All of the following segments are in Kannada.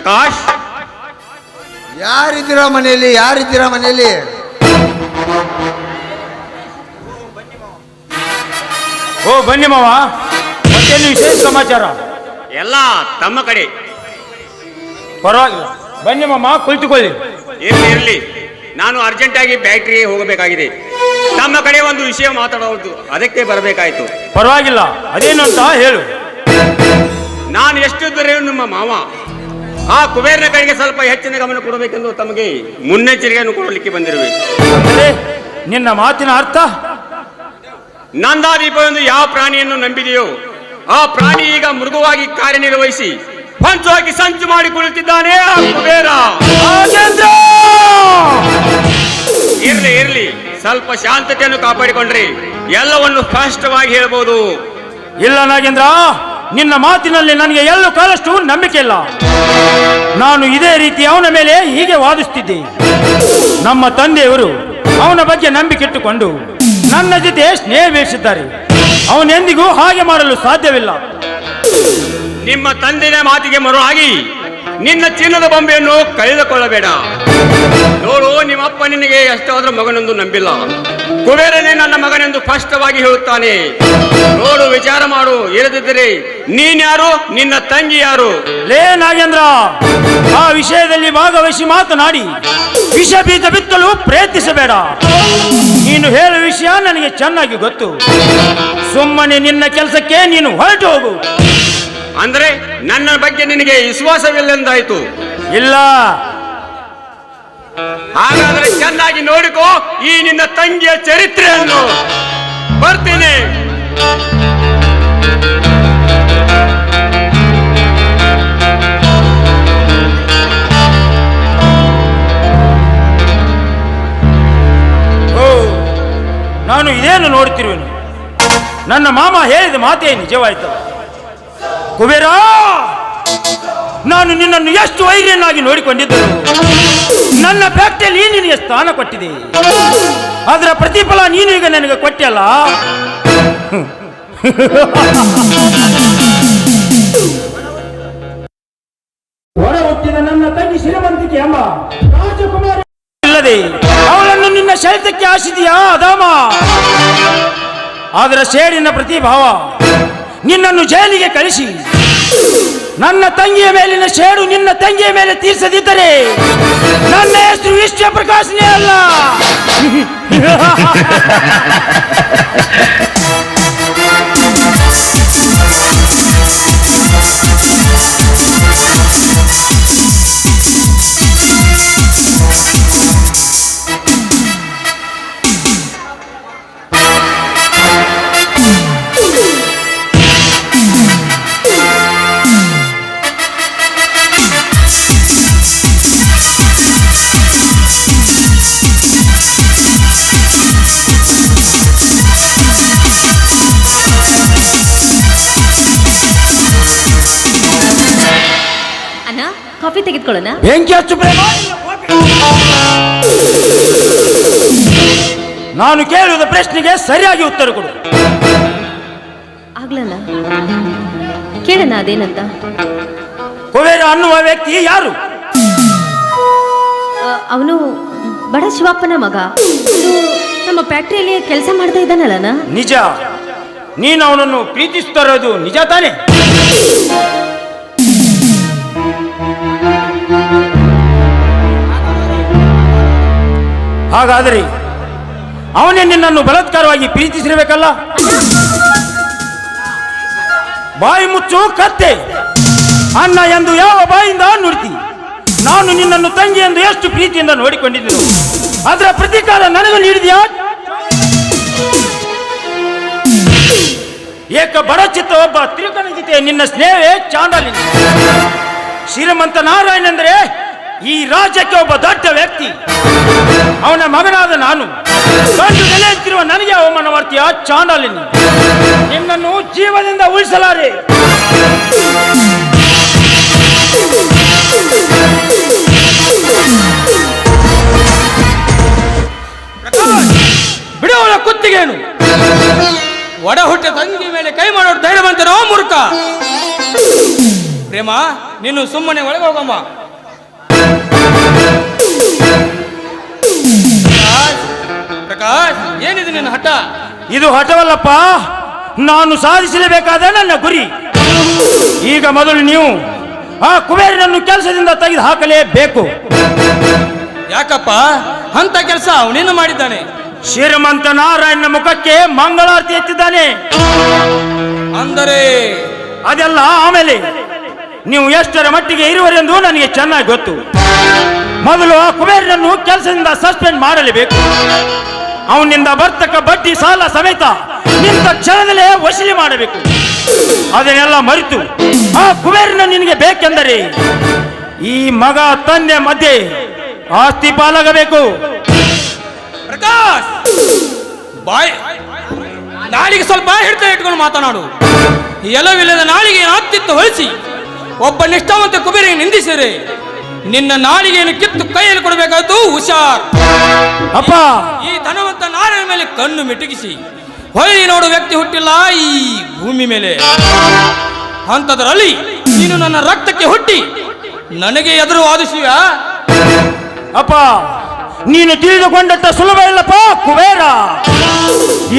ಪ್ರಕಾಶ್? ಯಾರಿದ್ದೀರಾ ಮನೆಯಲ್ಲಿ? ಯಾರಿದ್ದೀರ ಮನೆಯಲ್ಲಿ? ಓ ಬನ್ನಿ ಮಾವ. ಮತ್ತೇನು ವಿಶೇಷ ಸಮಾಚಾರ? ಎಲ್ಲ ತಮ್ಮ ಕಡೆ. ಪರವಾಗಿಲ್ಲ. ಬನ್ನಿ ಮಾಮ ಕುಳಿತುಕೊಳ್ಳಿ. ಇರ್ಲಿ ಇರಲಿ. ನಾನು ಅರ್ಜೆಂಟ್ ಆಗಿ ಬ್ಯಾಟ್ರಿಗೆ ಹೋಗಬೇಕಾಗಿದೆ. ತಮ್ಮ ಕಡೆ ಒಂದು ವಿಷಯ ಮಾತಾಡೋದು ಅದಕ್ಕೆ ಬರಬೇಕಾಯ್ತು. ಪರವಾಗಿಲ್ಲ. ಅದೇನು ಅಂತ ಹೇಳು. ನಾನು ಎಷ್ಟಿದ್ದರೆ ನಿಮ್ಮ ಮಾವ? ಆ ಕುಬೇರನ ಕಡೆಗೆ ಸ್ವಲ್ಪ ಹೆಚ್ಚಿನ ಗಮನ ಕೊಡಬೇಕೆಂದು ತಮಗೆ ಮುನ್ನೆಚ್ಚರಿಕೆಯನ್ನು ಕೊಡಲಿಕ್ಕೆ ಬಂದಿರುವೆ ಅಂದರೆ ನಿನ್ನ ಮಾತಿನ ಅರ್ಥ? ನಂದಾದೀಪ ಎಂದು ಯಾವ ಪ್ರಾಣಿಯನ್ನು ನಂಬಿದೆಯೋ ಆ ಪ್ರಾಣಿ ಈಗ ಮೃಗವಾಗಿ ಕಾರ್ಯನಿರ್ವಹಿಸಿ ಪಂಚವಾಗಿ ಸಂಚು ಮಾಡಿಕೊಳ್ಳುತ್ತಿದ್ದಾನೆ ಕುಳಿತಿದ್ದಾನೆ ಆ ಕುಬೇರ. ಇರಲಿ ಇರ್ಲಿ ಇರ್ಲಿ ಸ್ವಲ್ಪ ಶಾಂತತೆಯನ್ನು ಕಾಪಾಡಿಕೊಂಡ್ರಿ ಎಲ್ಲವನ್ನು ಸ್ಪಷ್ಟವಾಗಿ ಹೇಳ್ಬೋದು. ಇಲ್ಲ ನಾಗೇಂದ್ರ! ನಿನ್ನ ಮಾತಿನಲ್ಲಿ ನನಗೆ ಎಲ್ಲೂ ಕಾಲಷ್ಟು ನಂಬಿಕೆ ಇಲ್ಲ. ನಾನು ಇದೇ ರೀತಿ ಅವನ ಮೇಲೆ ಹೀಗೆ ವಾದಿಸ್ತಿದ್ದೆ. ನಮ್ಮ ತಂದೆಯವರು ಅವನ ಬಗ್ಗೆ ನಂಬಿಕೆ ಇಟ್ಟುಕೊಂಡು ನನ್ನ ಜೊತೆ ಸ್ನೇಹ ಬೇಯಿಸಿದ್ದಾರೆ ಅವನೆಂದಿಗೂ ಹಾಗೆ ಮಾಡಲು ಸಾಧ್ಯವಿಲ್ಲ. ನಿಮ್ಮ ತಂದೆಯ ಮಾತಿಗೆ ಮರುವಾಗಿ ನಿನ್ನ ಚಿನ್ನದ ಬೊಂಬೆಯನ್ನು ಕಳೆದುಕೊಳ್ಳಬೇಡ. ನೋಡು, ನಿಮ್ಮಪ್ಪ ನಿನಗೆ ಎಷ್ಟಾದರೂ ಮಗನೊಂದು ನಂಬಿಲ್ಲ. ಕುಬೇರನೇ ನನ್ನ ಮಗನೆಂದು ಸ್ಪಷ್ಟವಾಗಿ ಹೇಳುತ್ತಾನೆ. ನೋಡು ವಿಚಾರ ಮಾಡು ಇರದಿದ್ದರೆ ನೀನ್ಯಾರು ನಿನ್ನ ತಂಗಿ ಯಾರು? ಲೇ ನಾಗೇಂದ್ರ ಆ ವಿಷಯದಲ್ಲಿ ಭಾಗವಹಿಸಿ ಮಾತನಾಡಿ. ವಿಷ ಬೀಜ ಬಿತ್ತಲು ಪ್ರಯತ್ನಿಸಬೇಡ. ನೀನು ಹೇಳುವ ವಿಷಯ ನನಗೆ ಚೆನ್ನಾಗಿ ಗೊತ್ತು. ಸುಮ್ಮನೆ ನಿನ್ನ ಕೆಲಸಕ್ಕೆ ನೀನು ಹೊರಟು ಹೋಗು. ಅಂದ್ರೆ ನನ್ನ ಬಗ್ಗೆ ನಿನಗೆ ವಿಶ್ವಾಸವಿಲ್ಲ ಎಂದಾಯ್ತು ಇಲ್ಲ. ಹಾಗಾದ್ರೆ ಚೆನ್ನಾಗಿ ನೋಡಿಕೋ ಈ ನಿನ್ನ ತಂಗಿಯ ಚರಿತ್ರೆಯನ್ನು. ಬರ್ತೀನಿ. ನಾನು ಇದೇನು ನೋಡ್ತಿರುವೆನು? ನನ್ನ ಮಾಮ ಹೇಳಿದ ಮಾತೇ ನಿಜವಾಯ್ತು ಕುಬೇರ, ನಾನು ನಿನ್ನನ್ನು ಎಷ್ಟು ವೈರ್ಯನಾಗಿ ನೋಡಿಕೊಂಡಿದ್ದರು ನನ್ನ ಫ್ಯಾಕ್ಟರಿಯಲ್ಲಿ ನಿನಗೆ ಸ್ಥಾನ ಕೊಟ್ಟಿದೆ. ಅದರ ಪ್ರತಿಫಲ ನೀನು ಈಗ ನನಗೆ ಕೊಟ್ಟಲ್ಲ? ಹೊರ ಹುಟ್ಟಿದ ನನ್ನ ತಂಗಿ ಶ್ರೀಮಂತಿಕೆ ಅಮ್ಮ. ರಾಜಕುಮಾರಿ. ಇಲ್ಲದೆ ಅವಳನ್ನು ನಿನ್ನ ಶೈತ್ಯಕ್ಕೆ ಆಶಿದೆಯಾ ಅದಾಮ ಅದರ ಶೇಡಿನ ಪ್ರತಿಭಾವ ನಿನ್ನನ್ನು ಜೈಲಿಗೆ ಕಳಿಸಿ. ನನ್ನ ತಂಗಿಯ ಮೇಲಿನ ಸೇಡು ನಿನ್ನ ತಂಗಿಯ ಮೇಲೆ ತೀರಿಸದಿದ್ದರೆ ನನ್ನ ಹೆಸರು ವಿಶ್ವ ಪ್ರಕಾಶನೇ ಅಲ್ಲ. ತೆಗೆದುಕೊಳ್ಳೋಣ? ಬೆಂಕಿ ಹಚ್ಚು ಪ್ರೇಮ? ನಾನು ಕೇಳಿದ ಪ್ರಶ್ನೆಗೆ ಸರಿಯಾಗಿ ಉತ್ತರ ಕೊಡು. ಆಗ್ಲಲ್ಲ? ಕೇಳಣ್ಣ ಅದೇನಂತ? ಕುಬೇರ ಅನ್ನುವ ವ್ಯಕ್ತಿ ಯಾರು? ಅವನು ಬಡ ಶಿವಪ್ಪನ ಮಗ. ನಮ್ಮ ಫ್ಯಾಕ್ಟ್ರಿಯಲ್ಲಿ ಕೆಲಸ ಮಾಡ್ತಾ ಇದ್ದಾನಲ್ಲ ನಿಜ. ನೀನು ಅವನನ್ನು ಪ್ರೀತಿಸ್ತಾ ಇರೋದು ನಿಜ ತಾನೇ? ಹಾಗಾದರೆ ಅವನೇ ನಿನ್ನನ್ನು ಬಲತ್ಕಾರವಾಗಿ ಪ್ರೀತಿಸಿರಬೇಕಲ್ಲ? ಬಾಯಿ ಮುಚ್ಚು, ಕತ್ತೆ. ಅಣ್ಣ ಎಂದು ಯಾವ ಬಾಯಿಂದ ನುಡಿತಿ? ನಾನು ನಿನ್ನನ್ನು ತಂಗಿ ಎಂದು ಎಷ್ಟು ಪ್ರೀತಿಯಿಂದ ನೋಡಿಕೊಂಡಿದ್ದೆನು ಅದರ ಪ್ರತಿಕಾರ ನನಗೂ ನೀಡಿದೆಯಾ? ಏಕ ಬಡ ಚಿತ್ತ ಒಬ್ಬ ತಿರುಕನ ಜೊತೆ ನಿನ್ನ ಸ್ನೇಹವೇ ಚಾಂಡಲಿ ಶ್ರೀಮಂತ ನಾರಾಯಣ ಅಂದರೆ ಈ ರಾಜ್ಯಕ್ಕೆ ಒಬ್ಬ ದೊಡ್ಡ ವ್ಯಕ್ತಿ, ಅವನ ಮಗನಾದ ನಾನು. ಗಂಡು ನೆಲೆಯುತ್ತಿರುವ ನನಗೆ ಅವಮಾನ ಮಾಡ್ತೀಯ ನಿನ್ನನ್ನು ಜೀವದಿಂದ ಉಳಿಸಲಾರೆ. ಬಿಡುವಳ ಕುತ್ತಿಗೇನು ಒಡ ಹುಟ್ಟ ತಂಗಿ ಮೇಲೆ ಕೈ ಮಾಡೋರು ಧೈರ್ಯ ಬಂತನೋ ಮೂರ್ಖ. ಪ್ರೇಮ, ನೀನು ಸುಮ್ಮನೆ ಒಳಗೆ ಹೋಗಮ್ಮ ಪ್ರಕಾಶ್, ಏನಿದೆ ನಿನ್ನ ಹಠ? ಇದು ಹಠವಲ್ಲಪ್ಪ. ನಾನು ಸಾಧಿಸಲೇಬೇಕಾದ ನನ್ನ ಗುರಿ. ಈಗ ಮೊದಲು ನೀವು ಆ ಕುಬೇರನನ್ನು ಕೆಲಸದಿಂದ ತೆಗೆದು ಹಾಕಲೇಬೇಕು. ಯಾಕಪ್ಪ? ಅಂತ ಕೆಲಸ ಅವನೇನು ಮಾಡಿದ್ದಾನೆ? ಶ್ರೀಮಂತ ನಾರಾಯಣನ ಮುಖಕ್ಕೆ ಮಂಗಳಾರತಿ ಎತ್ತಿದ್ದಾನೆ. ಅಂದರೆ? ಅದೆಲ್ಲ ಆಮೇಲೆ. ನೀವು ಎಷ್ಟರ ಮಟ್ಟಿಗೆ ಇರುವರೆಂದು ನನಗೆ ಚೆನ್ನಾಗಿ ಗೊತ್ತು. ಮೊದಲು ಆ ಕುಬೇರನನ್ನು ಕೆಲಸದಿಂದ ಸಸ್ಪೆಂಡ್ ಮಾಡಲೇಬೇಕು. ಅವನಿಂದ ಬರ್ತಕ್ಕ ಬಡ್ಡಿ, ಸಾಲ ಸಮೇತ ನಿಂತ ಕ್ಷಣದಲ್ಲೇ ವಸೂಲಿ ಮಾಡಬೇಕು. ಅದನ್ನೆಲ್ಲ ಮರೆತು ಆ ಕುಬೇರನ ನಿನಗೆ ಬೇಕೆಂದರೆ ಈ ಮಗ ತಂದೆ ಮಧ್ಯೆ ಆಸ್ತಿ ಪಾಲಾಗಬೇಕು. ಪ್ರಕಾಶ್! ಬಾಯ್! ನಾಳಿಗೆ ಸ್ವಲ್ಪ ಹಿಡ್ತಾ ಇಟ್ಕೊಂಡು ಮಾತನಾಡು. ಎಲ್ಲವಿಲ್ಲದ ನಾಳಿಗೆ ಅತ್ತಿತ್ತು ಹೊಲಿಸಿ. ಒಬ್ಬ ನಿಷ್ಠಾವಂತ ಕುಬೇರಿಗೆ ನಿಂದಿಸಿರೆ. ನಿನ್ನ ನಾಲಿಗೆಯನ್ನು ಕಿತ್ತು ಕೈಯಲ್ಲಿ ಕೊಡಬೇಕಾದ್ದು ಹುಷಾರ್. ಅಪ್ಪ. ಈ ಧನವಂತ ನಾರಿನ ಮೇಲೆ ಕಣ್ಣು ಮಿಟುಕಿಸಿ ಹೊಳಿ ನೋಡು ವ್ಯಕ್ತಿ ಹುಟ್ಟಿಲ್ಲ ಈ ಭೂಮಿ ಮೇಲೆ. ಅಂಥದ್ರಲ್ಲಿ ನೀನು ನನ್ನ ರಕ್ತಕ್ಕೆ ಹುಟ್ಟಿ ನನಗೆ ಎದುರು ವಾದಿಸುವ ಅಪ್ಪ ನೀನು ತಿಳಿದುಕೊಂಡಂತ ಸುಲಭ ಇಲ್ಲಪ್ಪ ಕುಬೇರ.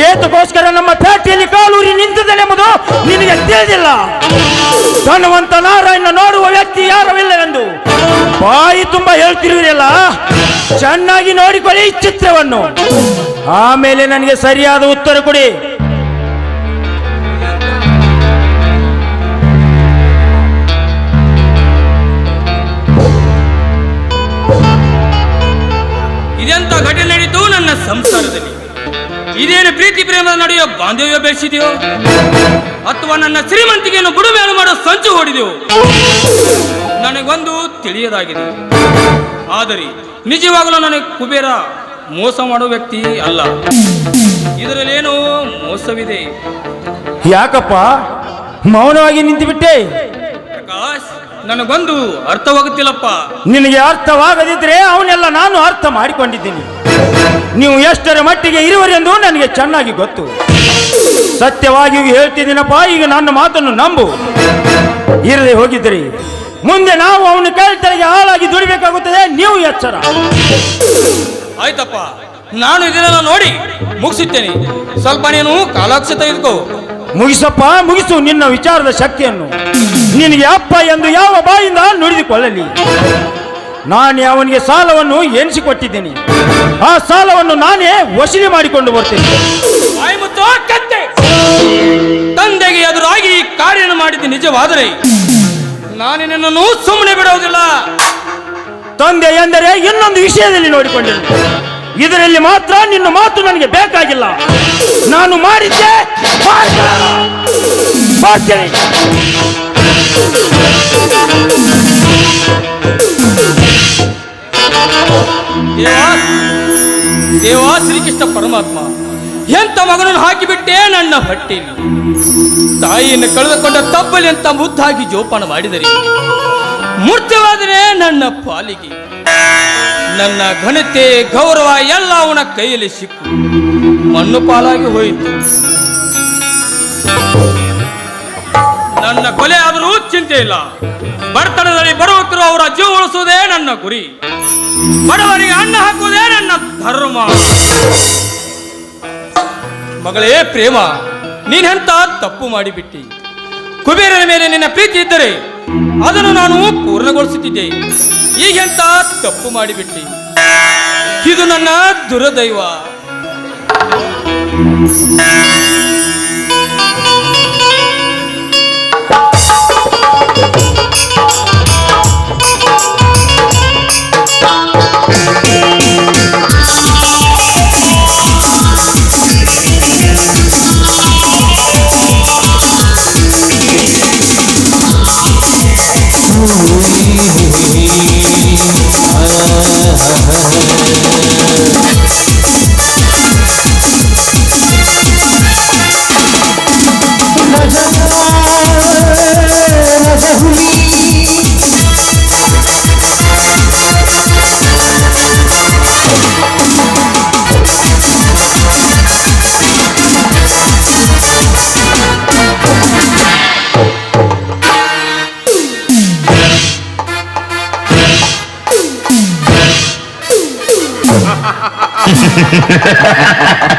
ಏತಕ್ಕೋಸ್ಕರ ನಮ್ಮ ಪೇಟೆಯಲ್ಲಿ ಕಾಲೂರಿ ನಿಂತಿದ್ದನೆಂಬುದು ನಿನಗೆ ತಿಳಿದಿಲ್ಲ. ಧನವಂತ ನಾರಾಯಣ ನೋಡುವ ವ್ಯಕ್ತಿ ಯಾರವಿಲ್ಲವೆಂದು ಬಾಯಿ ತುಂಬಾ ಹೇಳ್ತಿರುವುದಿಲ್ಲ ಚೆನ್ನಾಗಿ ನೋಡಿಕೊಳ್ಳಿ ಈ ಚಿತ್ರವನ್ನು. ಆಮೇಲೆ ನನಗೆ ಸರಿಯಾದ ಉತ್ತರ ಕೊಡಿ. ಇದೆಂತ ಘಟನೆ ನಡೀತು ನನ್ನ ಸಂಸಾರದಲ್ಲಿ? ಇದೇನು ಪ್ರೀತಿ ಪ್ರೇಮದ ನಡೆಯೋ ಬಾಂಧವ್ಯ ಬೆಳೆಸಿದೆಯೋ? ಅಥವಾ ನನ್ನ ಶ್ರೀಮಂತಿಕೆಯನ್ನು ಬುಡುಮೇಲು ಮಾಡೋ ಸಂಚು ಹೊಡಿದೆವು ನನಗೊಂದು ತಿಳಿಯದಾಗಿದೆ. ಆದರೆ ನಿಜವಾಗಲೂ ನನಗೆ ಕುಬೇರ ಮೋಸ ಮಾಡೋ ವ್ಯಕ್ತಿ ಅಲ್ಲ. ಇದರಲ್ಲಿ ಏನು ಮೋಸವಿದೆ. ಯಾಕಪ್ಪ? ಮೌನವಾಗಿ ನಿಂತು ಬಿಟ್ಟೆ ಪ್ರಕಾಶ್ ನನಗೊಂದು ಅರ್ಥವಾಗುತ್ತಿಲ್ಲಪ್ಪ. ನಿನಗೆ ಅರ್ಥವಾಗದಿದ್ರೆ ಅವನ್ನೆಲ್ಲ ನಾನು ಅರ್ಥ ಮಾಡಿಕೊಂಡಿದ್ದೀನಿ. ನೀವು ಎಷ್ಟರ ಮಟ್ಟಿಗೆ ಇರುವರೆಂದು ನನಗೆ ಚೆನ್ನಾಗಿ ಗೊತ್ತು. ಸತ್ಯವಾಗಿ ಹೇಳ್ತಿದ್ದೀನಪ್ಪ ಈಗ ನನ್ನ ಮಾತನ್ನು ನಂಬು. ಇರದೆ ಹೋಗಿದ್ರಿ. ಮುಂದೆ ನಾವು ಅವನ ಕೇಳ್ತಾರೆ ಹಾಳಾಗಿ ದುಡಿಬೇಕಾಗುತ್ತದೆ ನೀವು ಎಚ್ಚರ. ಆಯ್ತಪ್ಪ ನಾನು ಇದನ್ನೆಲ್ಲ ನೋಡಿ ಮುಗಿಸುತ್ತೇನೆ. ಸ್ವಲ್ಪ ನೀನು ಕಾಲಾಕ್ಷ ತೆಗೆದುಕೋ. ಮುಗಿಸಪ್ಪ ಮುಗಿಸು ನಿನ್ನ ವಿಚಾರದ ಶಕ್ತಿಯನ್ನು. ನಿನಗೆ ಅಪ್ಪ ಎಂದು ಯಾವ ಬಾಯಿಂದ ನುಡಿದುಕೊಳ್ಳಲಿ ನಾನೇ ಅವನಿಗೆ ಸಾಲವನ್ನು ಎನಿಸಿಕೊಟ್ಟಿದ್ದೀನಿ ಆ ಸಾಲವನ್ನು ನಾನೇ ವಸೂಲಿ ಮಾಡಿಕೊಂಡು ಬರ್ತೇನೆ. ತಂದೆಗೆ ಎದುರಾಗಿ ಈ ಕಾರ್ಯವನ್ನು ಮಾಡಿದ್ದು ನಿಜವಾದರೆ ನಾನು ನಿನ್ನನ್ನು ಸುಮ್ಮನೆ ಬಿಡುವುದಿಲ್ಲ ತಂದೆ ಎಂದರೆ ಇನ್ನೊಂದು ವಿಷಯದಲ್ಲಿ ನೋಡಿಕೊಂಡಿರು ಇದರಲ್ಲಿ ಮಾತ್ರ ನಿನ್ನ ಮಾತು ನನಗೆ ಬೇಕಾಗಿಲ್ಲ. ನಾನು ಮಾಡಿದ್ದೆ ಮಾಡ್ತೇನೆ. ದೇವಾ ಶ್ರೀಕೃಷ್ಣ ಪರಮಾತ್ಮ, ಎಂತ ಮಗನನ್ನು ಹಾಕಿಬಿಟ್ಟೆ ನನ್ನ ಹೊಟ್ಟೆಯಲ್ಲಿ? ತಾಯಿಯನ್ನು ಕಳೆದುಕೊಂಡ ತಬ್ಬಲಿ ಅಂತ ಮುದ್ದಾಗಿ ಜೋಪಾನ ಮಾಡಿದರೆ ಮೂರ್ತಿವಾದರೆ ನನ್ನ ಪಾಲಿಗೆ, ನನ್ನ ಘನತೆ, ಗೌರವ ಎಲ್ಲ ಅವನ ಕೈಯಲ್ಲಿ ಸಿಕ್ಕು. ಮಣ್ಣು ಪಾಲಾಗಿ ಹೋಯಿತು. ನನ್ನ ಕೊಲೆ ಆದರೂ ಚಿಂತೆ ಇಲ್ಲ. ಬಡತನದಲ್ಲಿ ಬರುವಕರು ಅವರ ಜೀವ ಉಳಿಸುವುದೇ ನನ್ನ ಗುರಿ. ಬಡವರಿಗೆ ಅನ್ನ ಹಾಕುವುದೇ ನನ್ನ ಧರ್ಮ. ಮಗಳೇ ಪ್ರೇಮ ನೀನೆಂತ ತಪ್ಪು ಮಾಡಿಬಿಟ್ಟಿ? ಕುಬೇರನ ಮೇಲೆ ನಿನ್ನ ಪ್ರೀತಿ ಇದ್ದರೆ ಅದನ್ನು ನಾನು ಪೂರ್ಣಗೊಳಿಸುತ್ತಿದ್ದೆ. ಈಗೆಂತ ತಪ್ಪು ಮಾಡಿಬಿಟ್ಟಿ? ಇದು ನನ್ನ ದುರದೈವ.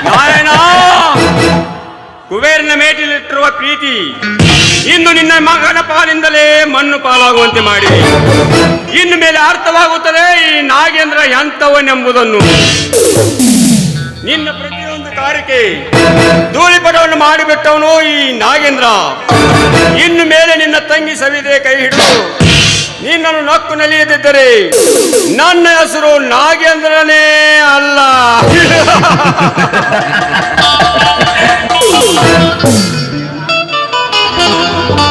ನಾರಾಯಣ! ಕುಬೇರನ ಮೇಟಿಲಿಟ್ಟಿರುವ ಪ್ರೀತಿ ಇನ್ನು ನಿನ್ನ ಮಗನ ಪಾಲಿಂದಲೇ ಮಣ್ಣು ಪಾಲಾಗುವಂತೆ ಮಾಡಿ. ಇನ್ನು ಮೇಲೆ ಅರ್ಥವಾಗುತ್ತದೆ ಈ ನಾಗೇಂದ್ರ ಎಂಥವನೆಂಬುದನ್ನು. ನಿನ್ನ ಪ್ರತಿಯೊಂದು ಕಾರ್ಯಕ್ಕೆ ಧೂಳಿಪಟವನ್ನು ಮಾಡಿಬಿಟ್ಟವನು ಈ ನಾಗೇಂದ್ರ. ಇನ್ನು ಮೇಲೆ ನಿನ್ನ ತಂಗಿ ಸವಿದೆ ಕೈ ಹಿಡಿದು ನಿನ್ನನ್ನು ನಕ್ಕು ನಲಿಯದಿದ್ದರೆ ನನ್ನ ಹೆಸರು ನಾಗೇಂದ್ರನೇ ಅಲ್ಲ.